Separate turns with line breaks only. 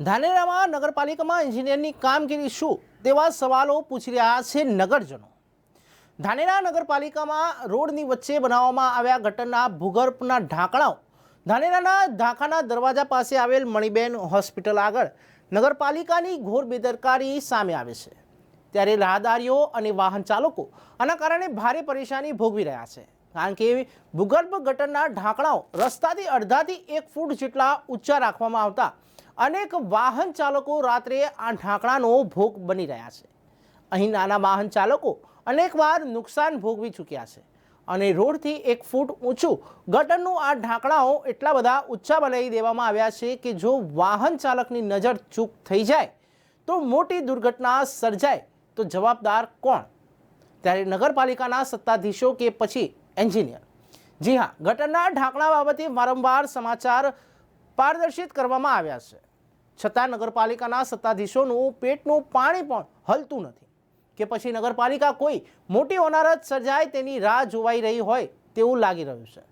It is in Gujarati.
ધાનેરામાં નગરપાલિકામાં એન્જિનિયરની કામગીરી શું તેવા સવાલો પૂછી રહ્યા છે નગરજનો. ધાનેરા નગરપાલિકામાં રોડની વચ્ચે બનાવવામાં આવ્યા ગટરના ભૂગર્ભના ઢાંકણાઓ. ધાનેરાના ઢાંકાના દરવાજા પાસે આવેલ મણિબેન હોસ્પિટલ આગળ નગરપાલિકાની ઘોર બેદરકારી સામે આવે છે. ત્યારે રાહદારીઓ અને વાહન ચાલકો આના કારણે ભારે પરેશાની ભોગવી રહ્યા છે. કારણ કે ભૂગર્ભ ગટરના ઢાંકણાઓ રસ્તાથી અડધાથી એક ફૂટ જેટલા ઊંચા રાખવામાં આવતા અનેક વાહન ચાલકો રાત્રે આ ઢાંકણાનો ભોગ બની રહ્યા છે. અહીં નાના વાહન ચાલકો અનેકવાર નુકસાન ભોગવી ચૂક્યા છે અને રોડથી એક ફૂટ ઊંચું ગટરનું આ ઢાંકણાઓ એટલા બધા ઊંચા બનાવી દેવામાં આવ્યા છે કે જો વાહન ચાલકની નજર ચૂક થઈ જાય તો મોટી દુર્ઘટના સર્જાય તો જવાબદાર કોણ? ત્યારે નગરપાલિકાના સત્તાધીશો કે પછી એન્જિનિયર. જી હા, ગટરના ઢાંકણા બાબતે વારંવાર સમાચાર પારદર્શિત કરવામાં આવ્યા છે. છતાં નગરપાલિકાના સત્તાધીશોનું પેટનું પાણી પણ હલતું નથી. કે પછી નગરપાલિકા કોઈ મોટી હોનારત સર્જાય તેની રાહ જોવાઈ રહી હોય તેવું લાગી રહ્યું છે.